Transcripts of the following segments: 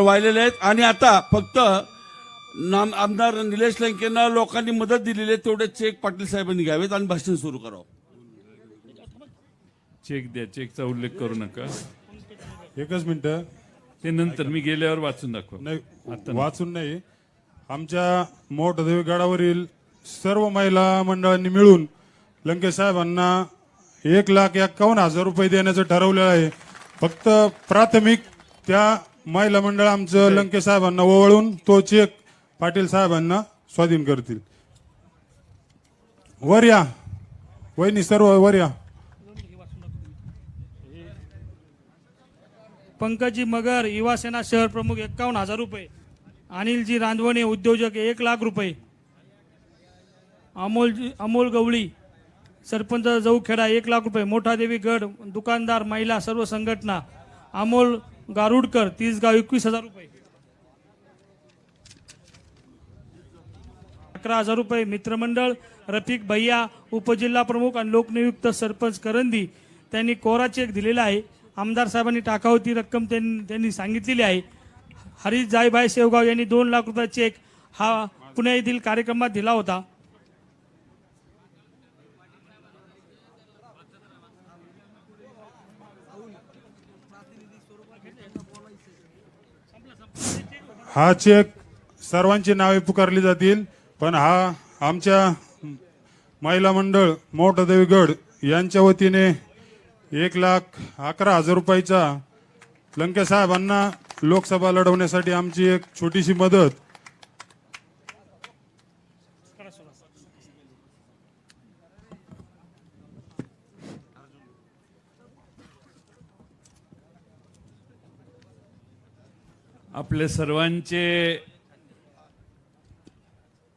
वाहिलेले आहेत. आणि आता फक्त नाम आमदार निलेश लंकेंना लोकांनी मदत दिलेली आहे तेवढे चेक पाटील साहेबांनी घ्यावेत आणि भाषण सुरू करावं. चेक द्या चेकचा उल्लेख करू नका. एकच मिनिट. ते नंतर मी गेल्यावर वाचून दाखव. नाही वाचून नाही. आमच्या मोठदेवी गडावरील सर्व महिला मंडळांनी मिळून लंकेश साहेबांना एक लाख एक्कावन्न हजार रुपये देण्याचं ठरवलेलं आहे. फक्त प्राथमिक त्या महिला मंडळ आमचं लंकेश साहेबांना ओवळून तो चेक पाटील साहेबांना स्वाधीन करतील. वर या. वहिनी सर्व वर या. पंकजी मगर युवा सेना शहर प्रमुख एक्कावन्न हजार रुपये. अनिलजी रांधवणे उद्योजक एक लाख रुपये. अमोलजी अमोल गवळी सरपंच जऊखेडा एक लाख रुपये. मोठा देवी गड दुकानदार महिला सर्व संघटना. अमोल गारुडकर तीस गाव एकवीस हजार रुपये. अकरा हजार रुपये. मित्रमंडळ रफिक भैया उपजिल्हा प्रमुख आणि लोकनियुक्त सरपंच करंदी त्यांनी कोरा चेक दिलेला आहे. आमदार साहेबांनी टाकावती रक्कम त्यांनी त्यांनी सांगितलेली आहे. हरीश जायभाई शेवगाव यांनी दोन लाख रुपये चेक हा पुणे येथील कार्यक्रमात दिला होता. हा चेक सर्वांची नावे पुकारली जातील पण हा आमच्या महिला मंडळ मोठदेवी यांच्या वतीने एक लाख अकरा हजार रुपयाचा लंकेसाहेबांना लोकसभा लढवण्यासाठी आमची एक छोटीशी मदत आपले सर्वांचे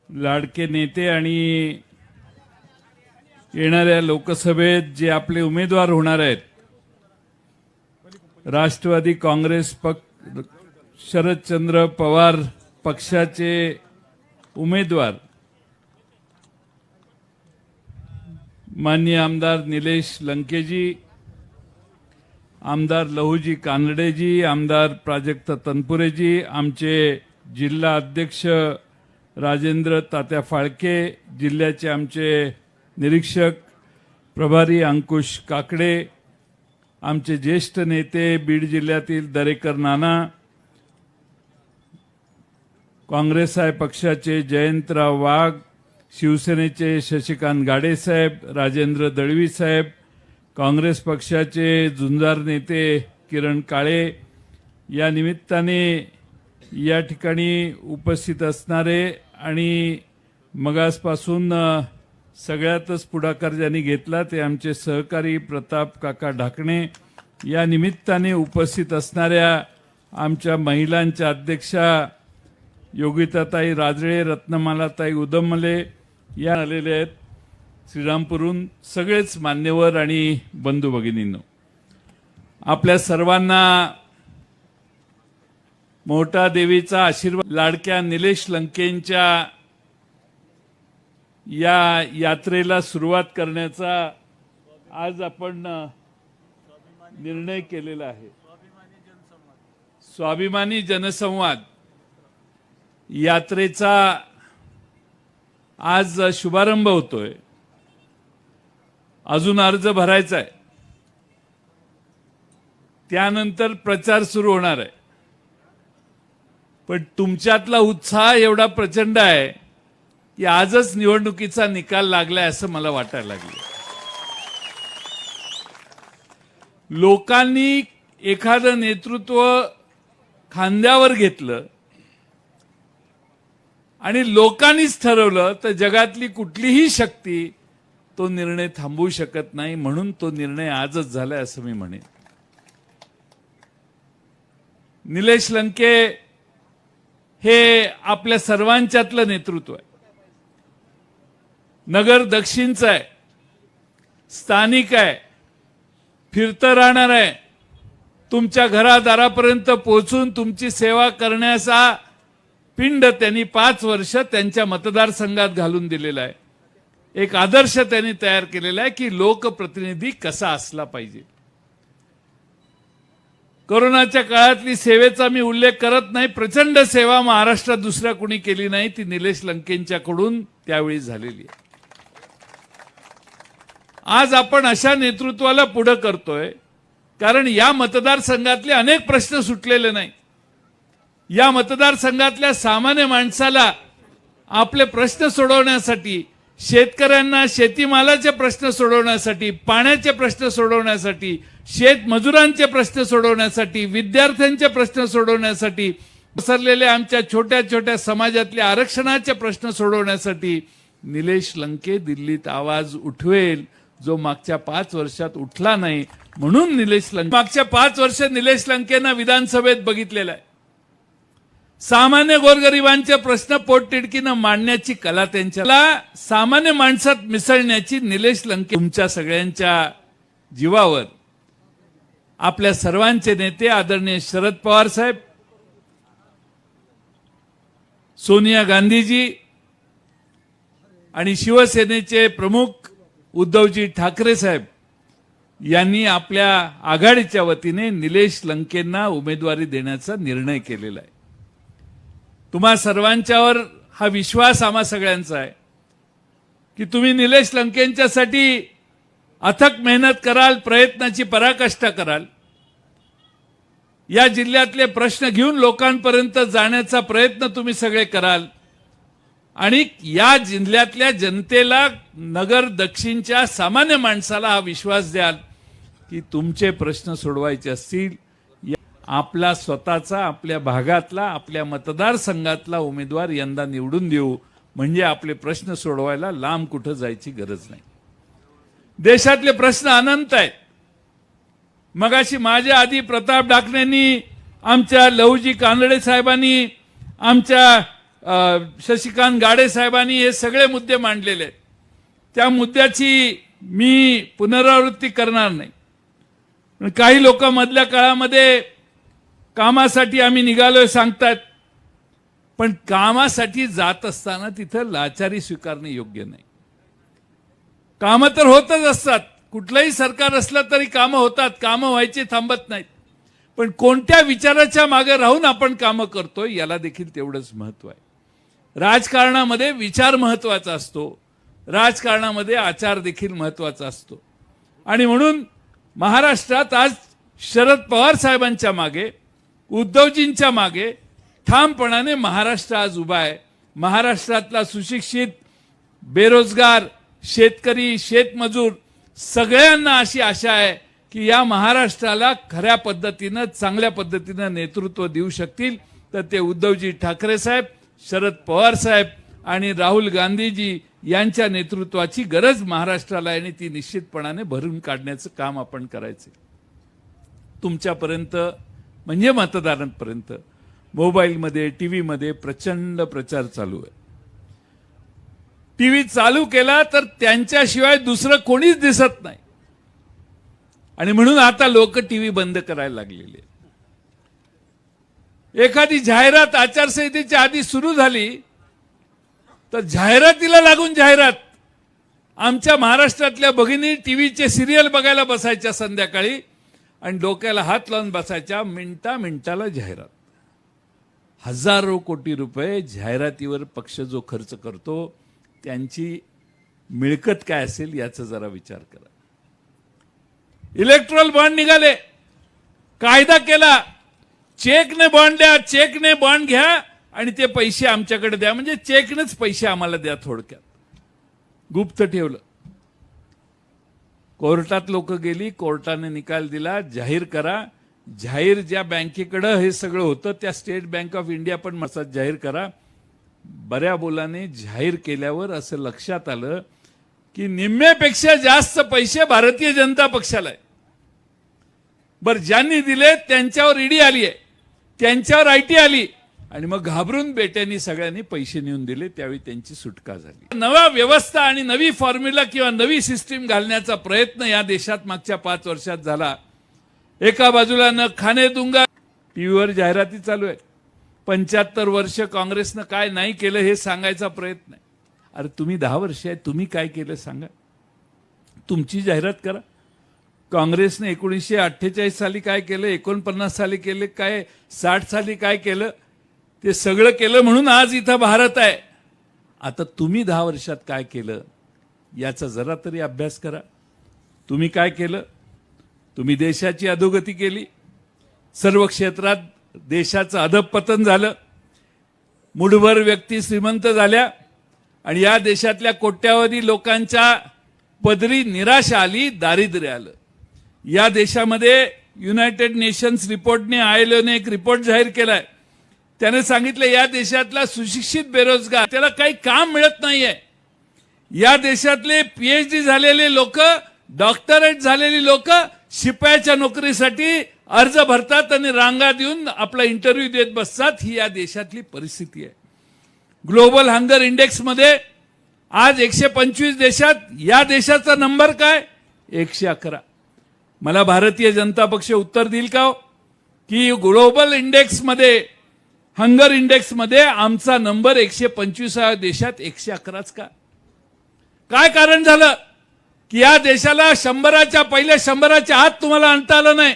लाडके नेते आणि येणाऱ्या लोकसभेत जे आपले उमेदवार होणार आहेत राष्ट्रवादी काँग्रेस पक्ष शरदचंद्र पवार पक्षाचे उमेदवार माननीय आमदार निलेश लंकेजी आमदार लहूजी कानडेजी आमदार प्राजक्त तनपुरेजी आमचे जिल्हा अध्यक्ष राजेंद्र तात्या फाळके जिल्ह्याचे आमचे निरीक्षक प्रभारी अंकुश काकडे आमचे ज्येष्ठ नेते बीड जिल्ह्यातील दरेकर नाना काँग्रेस आहे पक्षाचे जयंतराव वाघ शिवसेनेचे शशिकांत गाडेसाहेब राजेंद्र दळवी साहेब काँग्रेस पक्षाचे झुंजार नेते किरण काळे या निमित्ताने या ठिकाणी उपस्थित असणारे आणि मगासपासून सगळ्यातच पुढाकार ज्यांनी घेतला ते आमचे सहकारी प्रताप काका ढाकणे या निमित्ताने उपस्थित असणाऱ्या आमच्या महिलांच्या अध्यक्षा योगिताताई राजळे रत्नमालाताई उदमले या आलेले आहेत. श्रीरामपूरहून सगळेच मान्यवर आणि बंधू भगिनींनो आपल्या सर्वांना मोठा देवीचा आशीर्वाद लाडक्या निलेश लंकेंच्या या यात्रेला सुरुवात करण्याचा आज आपण निर्णय केलेला आहे. स्वाभिमानी जनसंवाद यात्रेचा आज शुभारंभ होतोय. अजून अर्ज भरायचा आहे. त्यानंतर प्रचार सुरू होणार आहे. पण तुमच्यातला उत्साह एवढा प्रचंड आहे की आजच निवडणुकीचा निकाल लागलाय असं मला वाटायला लागलं लोकांनी एखादं नेतृत्व खांद्यावर घेतलं आणि लोकांनीच ठरवलं तर जगातली कुठलीही शक्ती तो निर्णय थांबवू शकत नाही म्हणून तो निर्णय आजच झालाय असं मी म्हणेन. निलेश लंके हे आपल्या सर्वांच्यातलं नेतृत्व आहे. नगर दक्षिणचं आहे. स्थानिक आहे. फिरतं राहणार आहे. तुमच्या घरादारापर्यंत पोहोचून तुमची सेवा करण्याचा पिंड त्यांनी पाच वर्ष त्यांच्या मतदारसंघात घालून दिलेला आहे. एक आदर्श त्यांनी तयार केलेला आहे की लोकप्रतिनिधी कसा असला पाहिजे. कोरोनाच्या काळातली सेवेचा मी उल्लेख करत नाही प्रचंड सेवा महाराष्ट्रात दुसऱ्या कुणी केली नाही ती निलेश लंकेंच्याकडून त्यावेळी झालेली आहे. आज आपण अशा नेतृत्वाला पुढे करतोय कारण या मतदारसंघातले अनेक प्रश्न सुटलेले नाही. या मतदारसंघातल्या सामान्य माणसाला आपले प्रश्न सोडवण्यासाठी शेतकऱ्यांना शेतीमालाचे प्रश्न सोडवण्यासाठी पाण्याचे प्रश्न सोडवण्यासाठी शेतमजुरांचे प्रश्न सोडवण्यासाठी विद्यार्थ्यांचे प्रश्न सोडवण्यासाठी पसरलेल्या आमच्या छोट्या छोट्या समाजातल्या आरक्षणाचे प्रश्न सोडवण्यासाठी निलेश लंके दिल्लीत आवाज उठवेल जो मागच्या पाच वर्षात उठला नाही. म्हणून निलेश लंके मागच्या पाच वर्ष निलेश लंकेनं विधानसभेत बघितलेला आहे. सामान्य गोरगरिबांचे प्रश्न पोटतिडकीनं मांडण्याची कला त्यांच्याला सामान्य माणसात मिसळण्याची निलेश लंके तुमच्या सगळ्यांच्या जीवावर. आपल्या सर्वांचे नेते आदरणीय शरद पवार साहेब सोनिया गांधीजी आणि शिवसेनेचे प्रमुख उद्धवजी ठाकरे साहेब यांनी आपल्या आघाडीच्या वतीने निलेश लंकेंना उमेदवारी देण्याचा निर्णय केलेला आहे. तुम्हा सर्वांच्यावर हा विश्वास आम्हा सगळ्यांचा आहे. की तुम्ही निलेश लंकेंच्यासाठी अथक मेहनत कराल प्रयत्नाची पराकाष्ठा कराल. या जिल्ह्यातले प्रश्न घेऊन लोकांपर्यंत जाण्याचा प्रयत्न तुम्ही सगळे कराल. आणि या जिल्ह्यातल्या जनतेला नगर दक्षिणच्या सामान्य माणसाला हा विश्वास द्याल की तुमचे प्रश्न सोडवायचे असतील आपला स्वतःचा आपल्या भागातला आपल्या मतदारसंघातला उमेदवार यंदा निवडून देऊ म्हणजे आपले प्रश्न सोडवायला लांब कुठं जायची गरज नाही. देशातले प्रश्न अनंत आहेत. मगाशी माझ्या आधी प्रताप डाकणेंनी आमच्या लहुजी कानडे साहेबांनी आमच्या शशिकांत गाडे साहेबांनी हे सगळे मुद्दे मांडलेले. आहेत त्या मुद्द्याची मी पुनरावृत्ती करणार नाही. पण काही लोक मधल्या काळामध्ये कामासाठी आम्ही निघालोय सांगतात. पण कामासाठी जात असताना तिथं लाचारी स्वीकारणे योग्य नाही. कामं तर होतच असतात. कुठलंही सरकार असलं तरी कामं होतात. कामं व्हायचे थांबत नाहीत. पण कोणत्या विचाराच्या मागे राहून आपण कामं करतोय याला देखील तेवढंच महत्त्व आहे. राजकारणामध्ये विचार महत्त्वाचा असतो. राजकारणामध्ये आचार देखील महत्त्वाचा असतो. आणि म्हणून महाराष्ट्रात आज शरद पवार साहेबांच्या मागे उद्धवजींच्या मागे ठामपणाने महाराष्ट्र आज उभा आहे. महाराष्ट्रातला सुशिक्षित बेरोजगार शेतकरी शेतमजूर सगळ्यांना अशी आशा आहे की या महाराष्ट्राला खऱ्या पद्धतीनं चांगल्या पद्धतीनं नेतृत्व देऊ शकतील. तर ते उद्धवजी ठाकरे साहेब शरद पवार साहेब आणि राहुल गांधीजी यांच्या नेतृत्वाची गरज महाराष्ट्राला आहे आणि ती निश्चितपणाने भरून काढण्याचं काम आपण करायचं तुमच्यापर्यंत म्हणजे मतदारांपर्यंत. मोबाईलमध्ये टीव्हीमध्ये प्रचंड प्रचार चालू आहे. टीव्ही चालू केला तर त्यांच्याशिवाय दुसरं कोणीच दिसत नाही. आणि म्हणून आता लोक टीव्ही बंद करायला लागलेले एखादी जाहिरात आचारसंहितेच्या आधी सुरू झाली तर जाहिरातीला लागून जाहिरात. आमच्या महाराष्ट्रातल्या भगिनी टीव्हीचे सिरियल बघायला बसायच्या संध्याकाळी आणि डोक्याला हात लावून बसायच्या मिनटा मिनटाला जाहिरात. हजारो कोटी रुपये जाहिरातीवर पक्ष जो खर्च करतो त्यांची मिळकत काय असेल याचा जरा विचार करा. इलेक्ट्रॉल बॉन्ड निघाले. कायदा केला. चेकने बॉन्ड द्या चेकने बॉन्ड घ्या आणि ते पैसे आमच्याकडे द्या. म्हणजे चेकनेच पैसे आम्हाला द्या थोडक्यात. गुप्त ठेवलं. कोर्टात लोक गेली कोर्टाने निकाल दिला जाहीर करा. जाहीर ज्या बँकेकडं हे सगळं होतं त्या स्टेट बँक ऑफ इंडिया पण मसात जाहीर करा. बऱ्या बोलाने जाहीर केल्यावर असं लक्षात आलं की निम्म्यापेक्षा जास्त पैसे भारतीय जनता पक्षाला आहे. बरं ज्यांनी दिले त्यांच्यावर ईडी आली आहे त्यांच्यावर आयटी आली आणि मग घाबरून बेट्यांनी सगळ्यांनी पैसे नेऊन दिले त्यावेळी त्यांची सुटका झाली. नवा व्यवस्था आणि नवी फॉर्म्युला किंवा नवी सिस्टीम घालण्याचा प्रयत्न या देशात मागच्या पाच वर्षात झाला. एका बाजूला न खाणे दुंगा टीव्हीवर जाहिराती चालू आहे पंच्याहत्तर वर्ष काँग्रेसनं काय नाही केलं हे सांगायचा प्रयत्न आहे. अरे तुम्ही दहा वर्ष आहे तुम्ही काय केलं सांगा. तुमची जाहिरात करा. काँग्रेसने एकोणीसशे अठ्ठेचाळीस साली काय केलं एकोणपन्नास साली केलं काय साठ साली काय केलं ते सगळं केलं म्हणून आज इथं भारत आहे. आता तुम्ही दहा वर्षात काय केलं याचा जरा तरी अभ्यास करा. तुम्ही काय केलं तुम्ही देशाची अधोगती केली. सर्व क्षेत्रात देशाचं अधपतन झालं. मुठभर व्यक्ती श्रीमंत झाल्या आणि या देशातल्या कोट्यावधी लोकांच्या पदरी निराशा आली दारिद्र्य आलं. या देशामध्ये युनायटेड नेशन्स रिपोर्टने आयलोने एक रिपोर्ट जाहीर केलाय. त्याने सांगितलं या देशातला सुशिक्षित बेरोजगार त्याला काही काम मिळत नाहीये. या देशातले पीएचडी झालेले लोक डॉक्टरेट झालेली लोक शिपायाच्या नोकरीसाठी अर्ज भरतात आणि रांगा देऊन आपला इंटरव्ह्यू देत बसतात. ही या देशातली परिस्थिती आहे. ग्लोबल हंगर इंडेक्समध्ये आज एकशे पंचवीस देशात या देशाचा नंबर काय? एकशे अकरा. मला भारतीय जनता पक्ष उत्तर देईल का हो? की ग्लोबल इंडेक्समध्ये हंगर इंडेक्समध्ये आमचा नंबर एकशे पंचवीसाव्या देशात एकशे अकराच का? काय कारण झालं? की या देशाला शंभराच्या पहिल्या शंभराच्या हात तुम्हाला आणता आलं नाही.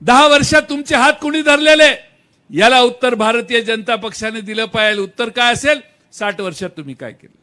दहा वर्षात तुमचे हात कुणी धरलेले? याला उत्तर भारतीय जनता पक्षाने दिलं पाहिजे. उत्तर काय असेल? साठ वर्षात तुम्ही काय केलं?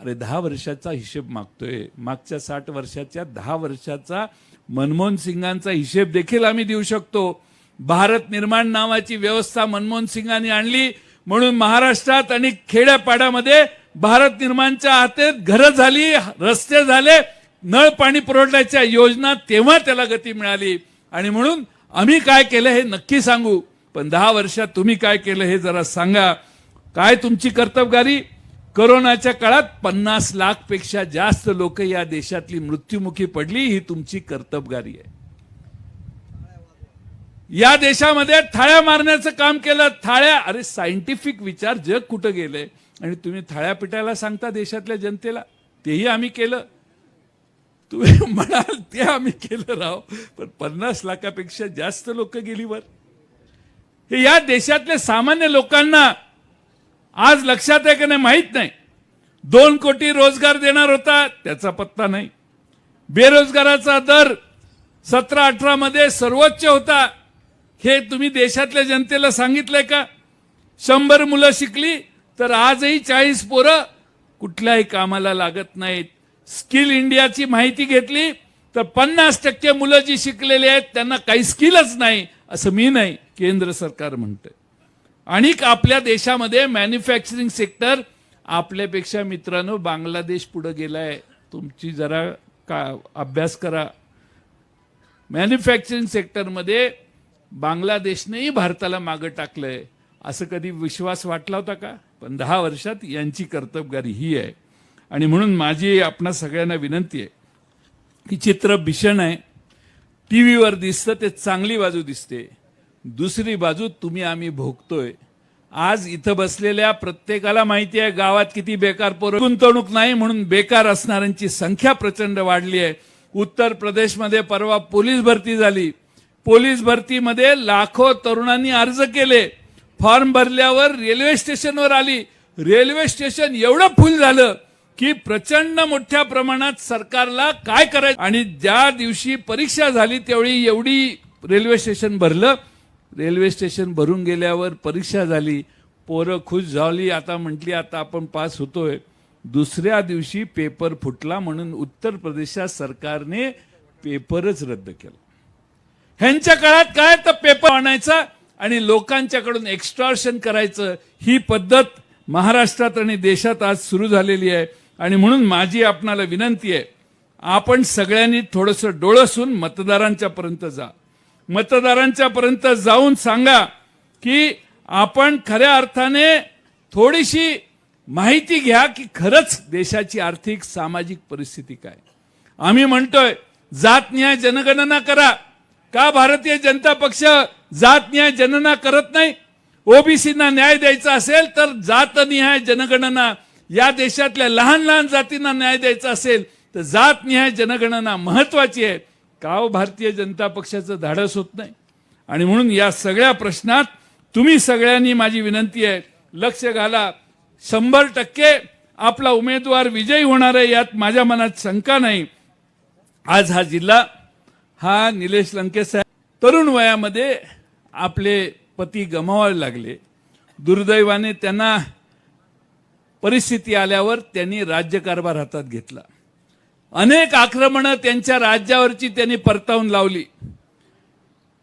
अरे दहा वर्षाचा हिशेब मागतोय. मागच्या साठ वर्षाच्या दहा वर्षाचा मनमोहन सिंगांचा हिशेब देखील आम्ही देऊ शकतो. भारत निर्माण नावाची व्यवस्था मनमोहन सिंगांनी आणली. म्हणून महाराष्ट्रात आणि खेड्यापाड्यामध्ये भारत निर्माणच्या हातेत घरं झाली रस्ते झाले नळ पाणी पुरवठ्याच्या योजना तेव्हा त्याला गती मिळाली. आणि म्हणून आम्ही काय केलं हे नक्की सांगू. पण दहा वर्षात तुम्ही काय केलं हे जरा सांगा. काय तुमची कर्तबगारी? करोनाच्या काळात पन्नास लाखपेक्षा जास्त लोक या देशातली मृत्युमुखी पडली ही तुमची कर्तबगारी आहे. या देशामध्ये थाळ्या मारण्याचं काम केलं. थाळ्या अरे सायंटिफिक विचार जग कुठं गेलंय आणि तुम्ही थाळ्या पिटायला सांगता देशातल्या जनतेला? तेही आम्ही केलं. तुम्ही म्हणाल ते आम्ही केलं राव. पण पन्नास लाखापेक्षा जास्त लोक गेली वर. हे या देशातल्या सामान्य लोकांना आज लक्षात आहे का नाही माहीत नाही. दोन कोटी रोजगार देणार होता त्याचा पत्ता नाही. बेरोजगाराचा दर सतरा अठरा मध्ये सर्वोच्च होता. हे तुम्ही देशातल्या जनतेला सांगितलंय का? शंभर मुलं शिकली तर आजही चाळीस पोरं कुठल्याही कामाला लागत नाहीत. स्किल इंडियाची माहिती घेतली तर पन्नास टक्के मुलं जी शिकलेली आहेत त्यांना काही स्किलच नाही असं मी नाही केंद्र सरकार म्हणतंय. आणि आपल्या देशामध्ये मॅन्युफॅक्चरिंग सेक्टर आपल्यापेक्षा मित्रांनो बांगलादेश पुढे गेलाय. तुमची जरा का अभ्यास करा. मॅन्युफॅक्चरिंग सेक्टरमध्ये बांगलादेशनेही भारताला मागं टाकलंय. असं कधी विश्वास वाटला होता का? पण दहा वर्षात यांची कर्तबगारी ही आहे. आणि म्हणून माझी आपणा सगळ्यांना विनंती आहे की चित्र भीषण आहे. टी व्हीवर दिसतं ते चांगली बाजू दिसते. दुसरी बाजू तुम्ही आम्ही भोगतोय. आज इथं बसलेल्या प्रत्येकाला माहिती आहे गावात किती बेकार पोर गुंतवणूक नाही म्हणून बेकार असणाऱ्यांची संख्या प्रचंड वाढली आहे. उत्तर प्रदेशमध्ये परवा पोलीस भरती झाली. पोलीस भरतीमध्ये लाखो तरुणांनी अर्ज केले. फॉर्म भरल्यावर रेल्वे स्टेशनवर आली. रेल्वे स्टेशन एवढं फुल झालं की प्रचंड मोठ्या प्रमाणात सरकारला काय करायचं? आणि ज्या दिवशी परीक्षा झाली त्यावेळी एवढी रेल्वे स्टेशन भरलं. रेल्वे स्टेशन भरून गेल्यावर परीक्षा झाली. पोरं खुश झाली. आता म्हटली आता आपण पास होतोय. दुसऱ्या दिवशी पेपर फुटला म्हणून उत्तर प्रदेशात सरकारने पेपरच रद्द केला. ह्यांच्या काळात काय तर पेपर आणायचा आणि लोकांच्याकडून एक्स्ट्रॉशन करायचं ही पद्धत महाराष्ट्रात आणि देशात आज सुरू झालेली आहे. आणि म्हणून माझी आपणाला विनंती आहे आपण सगळ्यांनी थोडंसं डोळसून मतदारांच्या पर्यंत जा. मतदारांच्या पर्यंत जाऊन सांगा की आपण खऱ्या अर्थाने थोडीशी माहिती घ्या की खरंच देशाची आर्थिक सामाजिक परिस्थिती काय. आम्ही म्हणतोय जात न्याय जनगणना करा. का भारतीय जनता पक्ष जात न्याय जनना करत नाही? ओबीसीना न्याय द्यायचा असेल तर जात निहाय जनगणना या देशातल्या लहान लहान जातींना न्याय द्यायचा असेल तर जात निहाय जनगणना महत्वाची आहे. का हो भारतीय जनता पक्षाचं धाडस होत नाही? आणि म्हणून या सगळ्या प्रश्नात तुम्ही सगळ्यांनी माझी विनंती आहे लक्ष घाला. शंभर टक्के आपला उमेदवार विजयी होणार आहे यात माझ्या मनात शंका नाही. आज हा जिल्हा हा निलेश लंके साहेब तरुण वयामध्ये आपले पती गमावावे लागले. दुर्दैवाने त्यांना परिस्थिती आल्यावर त्यांनी राज्यकारभार हातात घेतला. अनेक आक्रमणं त्यांच्या राज्यावरची त्यांनी परतावून लावली.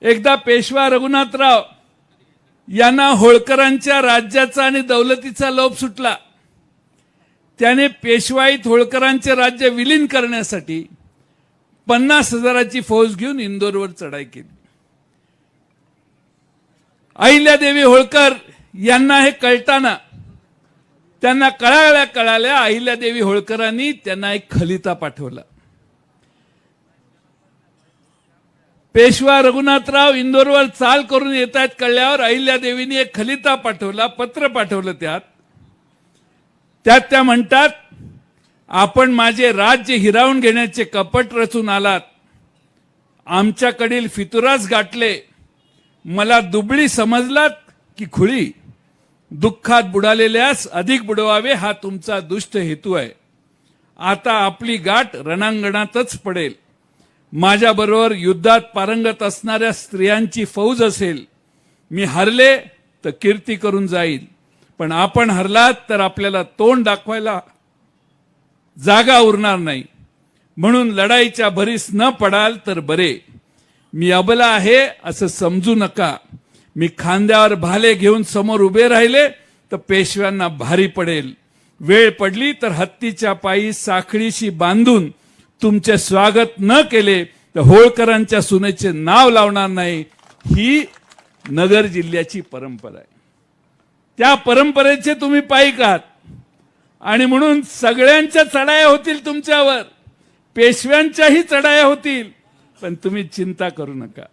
एकदा पेशवा रघुनाथराव यांना होळकरांच्या राज्याचा आणि दौलतीचा लोभ सुटला. त्याने पेशवाईत होळकरांचे राज्य विलीन करण्यासाठी पन्नास हजाराची फौज घेऊन इंदोरवर चढाई केली. अहिल्यादेवी होळकर यांना हे कळताना त्यांना कळाल्या कळाल्या अहिल्यादेवी होळकरांनी त्यांना एक खलिता पाठवला. पेशवा रघुनाथराव इंदोरवर चाल करून येत आहेत कळल्यावर अहिल्यादेवीने एक खलिता पाठवला पत्र पाठवलं त्यात. त्यात त्या म्हणतात आपण माझे राज्य हिरावून घेण्याचे कपट रचून आलात. आमच्याकडील फितुराज गाठले मला दुबळी समजलात की खुळी. दुःखात बुडालेल्यास अधिक बुडवावे हा तुमचा दुष्ट हेतू आहे. आता आपली गाठ रणांगणातच पडेल. माझ्याबरोबर युद्धात पारंगत असणाऱ्या स्त्रियांची फौज असेल. मी हरले तर कीर्ती करून जाईल. पण आपण हरलात तर आपल्याला तोंड दाखवायला जागा उरणार नाही. म्हणून लढाईच्या भरीस न पडाल तर बरे. मी अबला आहे असं समजू नका. मी खांद्यावर भाले घेऊन समोर उभे राहिले तर पेशव्यांना भारी पडेल. वेळ पडली तर हत्तीच्या पायी साखळीशी बांधून तुमचे स्वागत न केले तर होळकरांच्या सुनेचे नाव लावणार नाही. ही नगर जिल्ह्याची परंपरा आहे. त्या परंपरेचे तुम्ही पाईक आहात. आणि म्हणून सगळ्यांच्या चढाया होतील तुमच्यावर. पेशव्यांच्याही चढाया होतील. पण तुम्ही चिंता करू नका.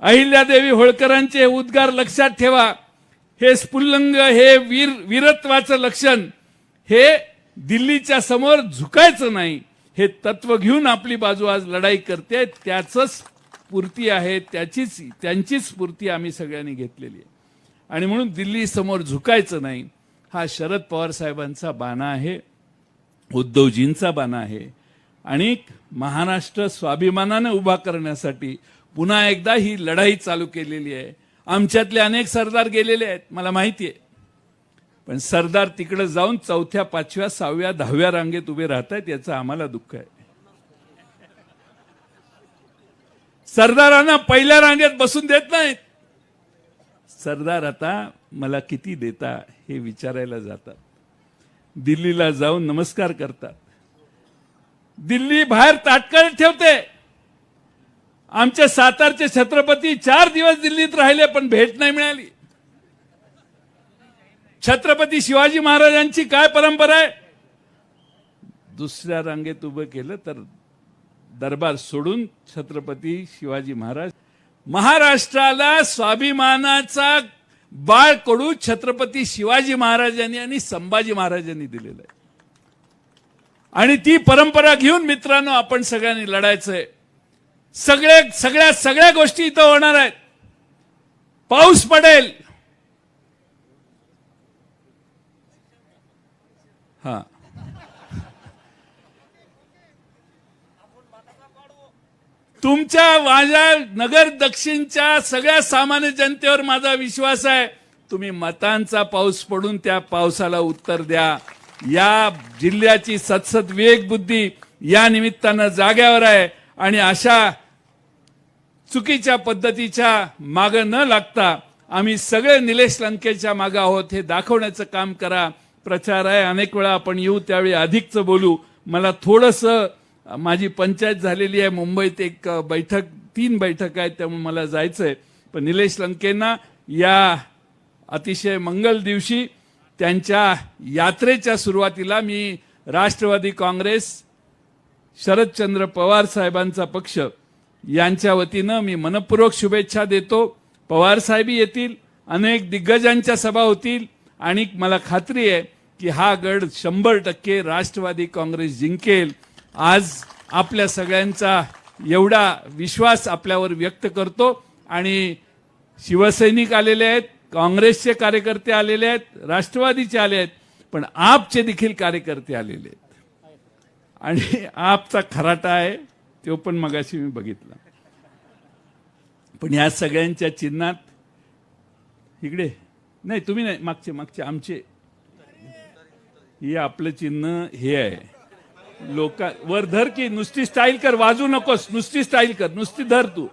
अहिल्यादेवी होळकरांचे हे उद्गार लक्षात ठेवा. हे स्फुल्लंग हे वीर वीरत्वाचं लक्षण हे दिल्लीच्या समोर झुकायचं नाही. हे तत्व घेऊन आपली बाजू आज लढाई करते. त्याच स्फूर्ती आहे त्याचीच त्यांचीच स्फूर्ती आम्ही सगळ्यांनी घेतलेली आहे. आणि म्हणून दिल्ली समोर झुकायचं नाही. हा शरद पवार साहेबांचा बाणा आहे उद्धवजींचा बाणा आहे. आणि महाराष्ट्र स्वाभिमानाने उभा करण्यासाठी पुन्हा एकदा ही लढाई चालू केलेली आहे. आमच्यातले अनेक सरदार गेलेले आहेत मला माहिती आहे पण सरदार तिकडे जाऊन चौथ्या पाचव्या सहाव्या दहाव्या रांगेत उभे राहत आहेत याचं आम्हाला दुःख आहे. सरदारांना पहिल्या रांगेत बसून देत नाहीत. सरदार आता मला किती देता हे विचारायला जातात. दिल्लीला जाऊन नमस्कार करतात. दिल्ली बाहेर ताटकळ ठेवते. आमच्या सातारचे छत्रपती चार दिवस दिल्लीत राहिले पण भेट नाही मिळाली. छत्रपती शिवाजी महाराजांची काय परंपरा आहे? दुसऱ्या रांगेत उभं केलं तर दरबार सोडून छत्रपती शिवाजी महाराज महाराष्ट्राला स्वाभिमानाचा बाळ कडू छत्रपती शिवाजी महाराजांनी आणि संभाजी महाराजांनी दिलेलं आहे. आणि ती परंपरा घेऊन मित्रांनो आपण सगळ्यांनी लढायचंय. सगळे सगळ्या सगळ्या गोष्टी इथं होणार आहेत. पाऊस पडेल. हा. तुमच्या माझ्या नगर दक्षिणच्या सगळ्या सामान्य जनतेवर माझा विश्वास आहे. तुम्ही मतांचा पाऊस पडून त्या पावसाला उत्तर द्या. या जिल्ह्याची सतसत विवेक बुद्धी या निमित्तानं जाग्यावर आहे आणि अशा चुकीच्या पद्धतीच्या माग न लागता आम्ही सगळे निलेश लंकेच्या मागे आहोत हे दाखवण्याचं काम करा. प्रचार आहे. अनेक वेळा आपण येऊ त्यावेळी अधिकच बोलू. मला थोडंसं माझी पंचायत झालेली आहे. मुंबईत एक बैठक तीन बैठक आहेत त्यामुळे मला जायचं आहे पण निलेश लंकेंना या अतिशय मंगल दिवशी त्यांच्या यात्रेच्या सुरुवातीला मी राष्ट्रवादी काँग्रेस शरदचंद्र पवार साहेबांचा पक्ष यांच्या वतीनं मी मनपूर्वक शुभेच्छा देतो. पवार साहेबी येतील अनेक दिग्गजांच्या सभा होतील आणि मला खात्री आहे की हा गड शंभर टक्के राष्ट्रवादी काँग्रेस जिंकेल. आज आपल्या सगळ्यांचा एवढा विश्वास आपल्यावर व्यक्त करतो आणि शिवसैनिक आलेले आहेत काँग्रेसचे कार्यकर्ते आलेले आहेत राष्ट्रवादीचे आले आहेत पण आपचे देखील कार्यकर्ते आलेले आहेत. आणि आपचा खराटा आहे तो पण मगाशी मी बघितला. पण या सगळ्यांच्या चिन्हात इकडे नाही तुम्ही नाही मागचे मागचे आमचे. हे आपलं चिन्ह हे आहे. लोक वर धर की नुसती स्टाईल कर वाजू नकोस नुसती स्टाईल कर नुसती धर तू.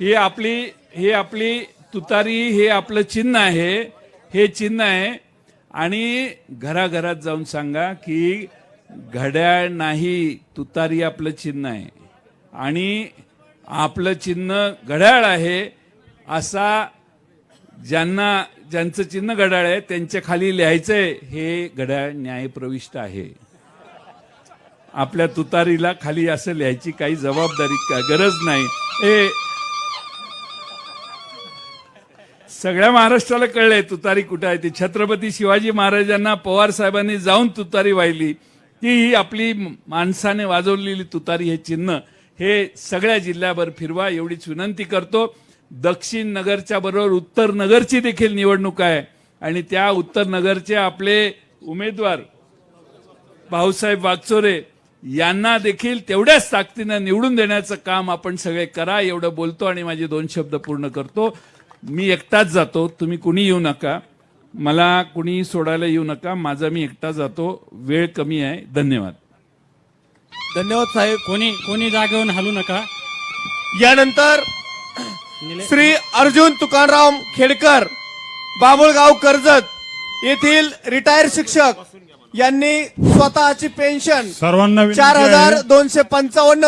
हे आपली हे आपली तुतारी हे आपलं चिन्ह आहे हे चिन्ह आहे. आणि घराघरात जाऊन सांगा की घड्याळ नाही तुतारी आपलं चिन्ह आहे. आणि आपलं चिन्ह घड्याळ आहे असा ज्यांना ज्यांचं चिन्ह घड्याळ आहे त्यांच्या खाली लिहायचंय हे घड्याळ न्यायप्रविष्ट आहे. आपल्या तुतारीला खाली असं लिहायची काही जबाबदारी का? गरज नाही. ए सगळ्या महाराष्ट्राला कळलंय तुतारी कुठं आहे ती. छत्रपती शिवाजी महाराजांना पवार साहेबांनी जाऊन तुतारी वाहिली. ती ही आपली माणसाने वाजवलेली तुतारी हे चिन्ह. हे सगळ्या जिल्ह्याभर फिरवा एवढीच विनंती करतो. दक्षिण नगरच्या बरोबर उत्तर नगरची देखील निवडणूक आहे. आणि त्या उत्तर नगरचे आपले उमेदवार भाऊसाहेब वागचोरे यांना देखील तेवढ्याच ताकदीनं निवडून देण्याचं काम आपण सगळे करा एवढं बोलतो आणि माझे दोन शब्द पूर्ण करतो. मी एकटाच जातो तुम्ही कुणी येऊ नका. मला कुणी सोडायला येऊ नका माझा मी एकटा जातो. वेळ कमी आहे. धन्यवाद. धन्यवाद साहेब. कोणी कोणी जागेवरून हलू नका. यानंतर श्री अर्जुन तुकाराम खेडकर बाबुळगाव कर्जत येथील रिटायर शिक्षक यांनी स्वतःची पेन्शन सर्वांना चार हजार दोनशे पंचावन्न